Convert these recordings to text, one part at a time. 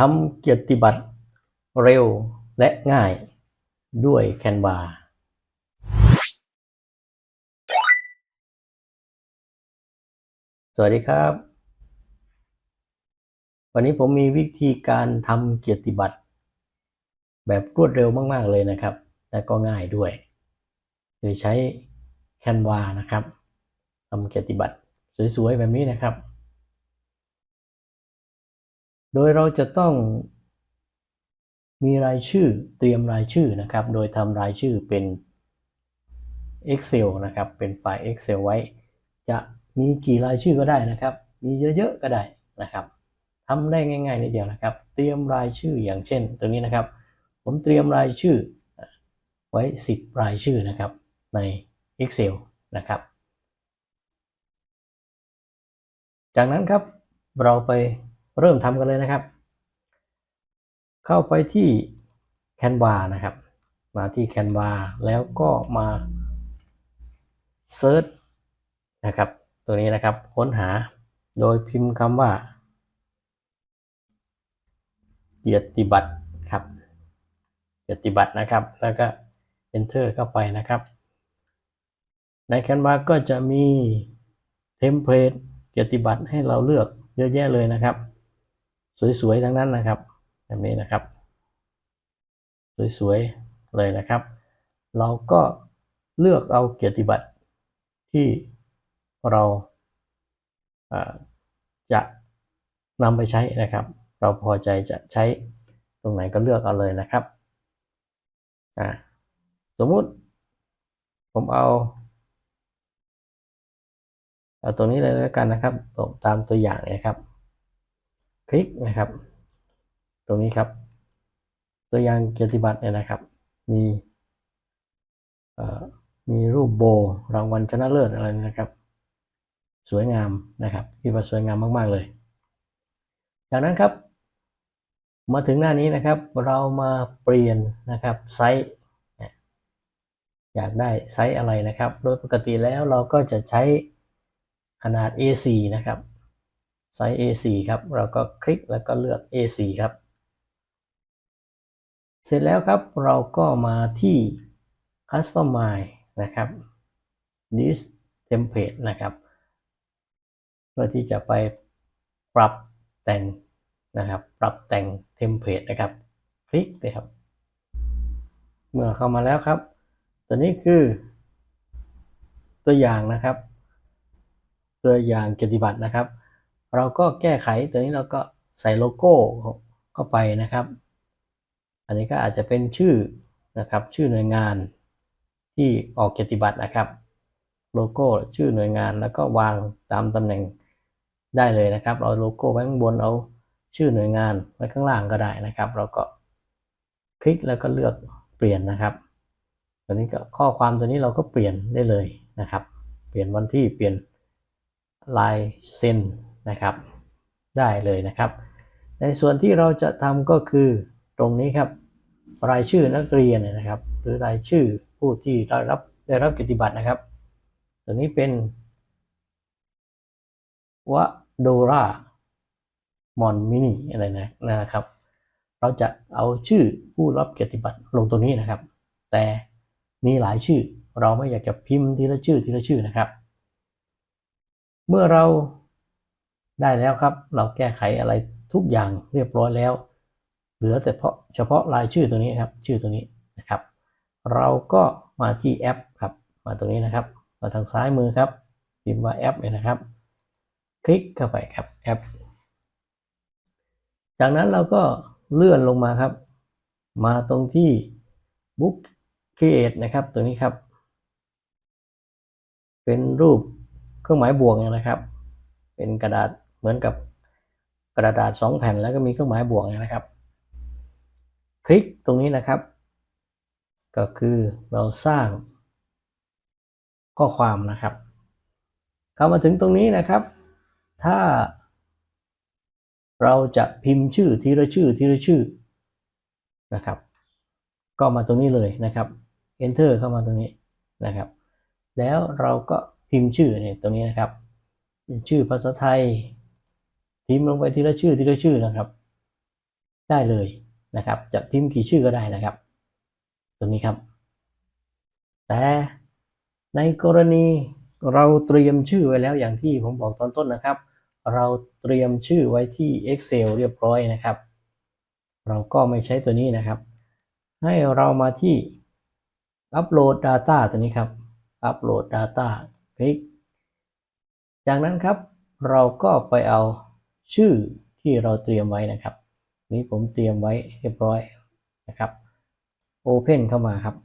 ทำเกียรติบัตรเร็วและง่ายด้วย Canva สวัสดีครับ วันนี้ผมมีวิธีการทำเกียรติบัตร แบบรวดเร็วมาก ๆ เลยนะครับ และก็ง่ายด้วย โดยใช้ Canva นะครับทำเกียรติบัตรสวย ๆ แบบนี้นะครับ โดยเราจะต้องมีรายชื่อเตรียมรายชื่อนะครับ โดยทำรายชื่อเป็น Excel นะครับ เป็นไฟล์ Excel ไว้ จะมีกี่รายชื่อก็ได้นะครับ มีเยอะๆก็ได้นะครับทำได้ง่ายๆนิดเดียวนะครับ เตรียมรายชื่ออย่างเช่น ตัวนี้นะครับ ผมเตรียมรายชื่อไว้ 10 รายชื่อนะครับใน Excel นะครับ จากนั้นครับเราไป เริ่มทำกันเลยนะครับ เข้าไปที่ Canva นะครับ มาที่ Canva แล้วก็มา Search นะครับ ตัวนี้นะครับค้นหาโดยพิมพ์คำว่าเกียรติบัตรครับเกียรติบัตรนะครับ แล้วก็ Enter เข้าไปนะครับ ใน Canva ก็จะมีเทมเพลตเกียรติบัตรให้เราเลือกเยอะแยะเลยนะครับ สวยๆทั้งนั้นนะครับ แบบนี้นะครับ สวยๆเลยนะครับ เราก็เลือกเอาเกียรติบัตรที่เราจะนำไปใช้นะครับ เราพอใจจะใช้ตรงไหนก็เลือกเอาเลยนะครับสมมุติผมเอาเอาตรงนี้เลยแล้วกันนะครับตามตัวอย่างนะครับ คลิกนะครับ ตรงนี้ครับ ตัวอย่างเกียรติบัตรเนี่ยนะครับ มีมีรูปโบรางวัลชนะเลิศอะไรนะครับ สวยงามนะครับพี่ว่าสวยงามมาก ๆ เลย จากนั้นครับ มาถึงหน้านี้นะครับ เรามาเปลี่ยนนะครับไซส์อยากได้ไซส์อะไรนะครับ โดยปกติแล้วเราก็จะใช้ขนาด A4 นะครับ ไซส์ A4 ครับ เราก็คลิกแล้วก็เลือก A4 ครับ เสร็จแล้วครับเราก็มาที่ Customize นะครับ This Template นะครับ เพื่อที่จะไปปรับแต่งนะครับ ปรับแต่งเทมเพลตนะครับ คลิกเลยครับ เมื่อเข้ามาแล้วครับ ตัวนี้คือ ตัวอย่างนะครับ ตัวอย่างเกียรติบัตรนะครับ เราก็แก้ไขตัวนี้เราก็ใส่โลโก้เข้าไปนะครับ อันนี้ก็อาจจะเป็นชื่อนะครับ ชื่อหน่วยงานที่ออกเกียรติบัตรนะครับ โลโก้ชื่อหน่วยงานแล้วก็วางตามตำแหน่งได้เลยนะครับเราโลโก้ไว้ข้างบนเอาชื่อหน่วยงานไว้ข้างล่างก็ได้นะครับ เราก็คลิกแล้วก็เลือกเปลี่ยนนะครับตัวนี้ก็ข้อความตัวนี้เราก็เปลี่ยนได้เลยนะครับ เปลี่ยนวันที่เปลี่ยนลายเซ็น นะครับ ได้เลยนะครับ ในส่วนที่เราจะทำก็คือตรงนี้ครับ รายชื่อนักเรียนนะครับ หรือรายชื่อผู้ที่ได้รับได้รับกิจบัตรนะครับ ตัวนี้เป็นวโดรามอนมินิอะไรนะนะครับ เราจะเอาชื่อผู้รับเกียรติบัตรลงตัวนี้นะครับ แต่มีหลายชื่อเราไม่อยากจะพิมพ์ทีละชื่อทีละชื่อนะครับ เมื่อเรา ได้แล้วครับ เราแก้ไขอะไรทุกอย่างเรียบร้อยแล้ว เหลือแต่เพาะเฉพาะรายชื่อตัวนี้ครับ ชื่อตัวนี้นะครับ เราก็มาที่แอปครับ มาตรงนี้นะครับ มาทางซ้ายมือครับพิมพ์ว่าแอปเลยนะครับ คลิกเข้าไปครับแอป จากนั้นเราก็เลื่อนลงมาครับ มาตรงที่ Book Create นะครับตัวนี้ครับ เป็นรูปเครื่องหมายบวกนะครับ เป็นกระดาษ เหมือนกับกระดาษสองแผ่นแล้วก็มีเครื่องหมายบวกนะครับ คลิกตรงนี้นะครับ ก็คือเราสร้างข้อความนะครับเข้ามาถึงตรงนี้นะครับ ถ้า เราจะพิมพ์ชื่อทีละชื่อทีละชื่อนะครับ ก็มาตรงนี้เลยนะครับ enter เข้ามาตรงนี้นะครับ แล้วเราก็พิมพ์ชื่อเนี่ยตรงนี้นะครับ ชื่อภาษาไทย พิมพ์ลงไปทีละชื่อทีละชื่อนะครับ ได้เลยนะครับ จะพิมพ์กี่ชื่อก็ได้นะครับ ตรงนี้ครับ แต่ในกรณีเราเตรียมชื่อไว้แล้วอย่างที่ผมบอกตอนต้นนะครับ เราเตรียมชื่อไว้ที่ Excel เรียบร้อยนะครับ เราก็ไม่ใช้ตัวนี้นะครับ ให้เรามาที่ Upload Data ตัวนี้ครับ Upload Data คลิกจากนั้นครับเราก็ไปเอา ชื่อที่เราเตรียมไว้นะครับ นี้ผมเตรียมไว้เรียบร้อยนะครับ Open เข้ามาครับ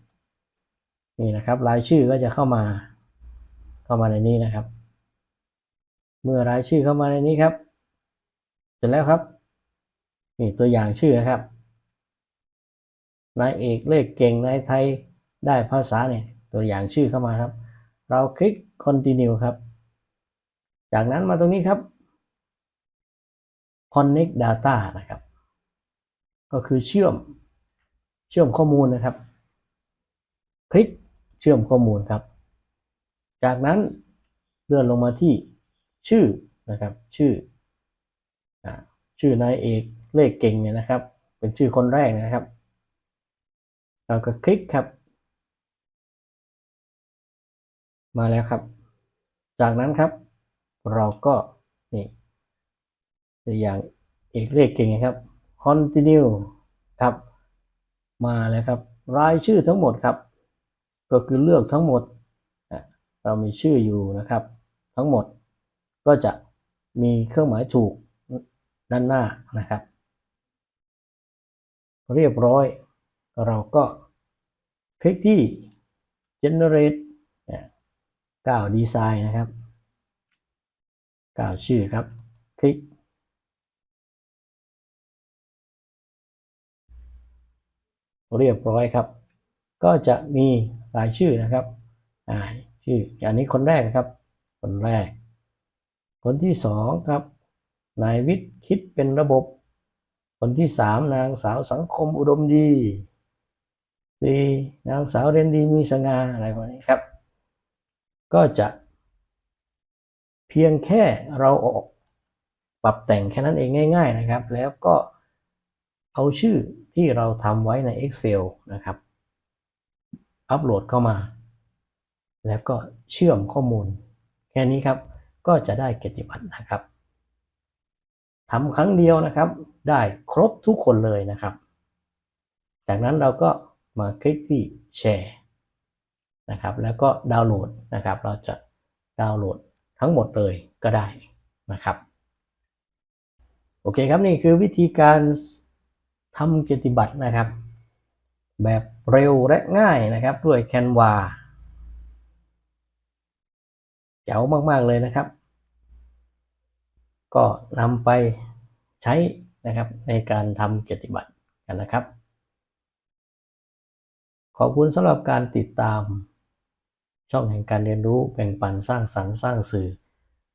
นี่นะครับ รายชื่อก็จะเข้ามา เข้ามาในนี้นะครับ เมื่อรายชื่อเข้ามาในนี้ครับ เสร็จแล้วครับ นี่ตัวอย่างชื่อนะครับนายเอกเลขเก่งนายไทยได้ภาษาเนี่ยตัวอย่างชื่อเข้ามาครับ เราคลิก continue ครับ จากนั้นมาตรงนี้ครับ connect data นะครับ ก็คือเชื่อมเชื่อมข้อมูลนะครับ คลิกเชื่อมข้อมูลครับ จากนั้นเลื่อนลงมาที่ชื่อนะครับ ชื่ออชื่อนายเอกเลขเก่งเนี่ยนะครับ เป็นชื่อคนแรกนะครับ เราก็คลิกครับ มาแล้วครับ จากนั้นครับ เราก็นี่ ตัวอย่างเอกเลขเก่งนะครับ continue ครับ มาแล้วครับ รายชื่อทั้งหมดครับ ก็คือเลือกทั้งหมดอะเรามีชื่ออยู่นะครับ ทั้งหมดก็จะมีเครื่องหมายถูกด้านหน้านะครับ เรียบร้อย เราก็คลิกที่ generate เนี่ยก้าวดีไซน์นะครับก้าวชื่อครับ คลิก เรียบร้อยครับ ก็จะมีรายชื่อนะครับอ่าชื่ออันนี้คนแรกนะครับ คนแรก คนที่สองครับนายวิทย์คิดเป็นระบบ คนที่สามนางสาวสังคมอุดมดีสี่นางสาวเรียนดีมีสง่าอะไรพวกนี้ครับ ก็จะ เพียงแค่เราออกปรับแต่งแค่นั้นเองง่าย ๆนะครับ แล้วก็เอาชื่อ ที่เราทำไว้ใน Excel นะครับ อัปโหลดเข้ามา แล้วก็เชื่อมข้อมูล แค่นี้ครับ ก็จะได้เกียรติบัตรนะครับทำครั้งเดียวนะครับ ได้ครบทุกคนเลยนะครับ จากนั้นเราก็มาคลิกที่แชร์นะครับ แล้วก็ดาวน์โหลดนะครับ เราจะดาวน์โหลดทั้งหมดเลยก็ได้นะครับ โอเคครับนี่คือวิธีการ ทำเกียรติบัตรนะครับ แบบเร็วและง่ายนะครับ ด้วย Canva เจ๋วมากๆเลยนะครับ ก็นำไปใช้นะครับในการทำเกียรติบัตรกันนะครับ ขอบคุณสำหรับการติดตาม ช่องแห่งการเรียนรู้แบ่งปันสร้างสรรค์สร้างสื่อ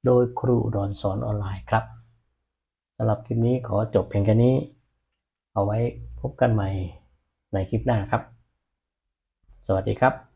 โดยครูดอนสอนออนไลน์ครับสำหรับคลิปนี้ขอจบเพียงแค่นี้ เอาไว้พบกันใหม่ในคลิปหน้าครับ สวัสดีครับ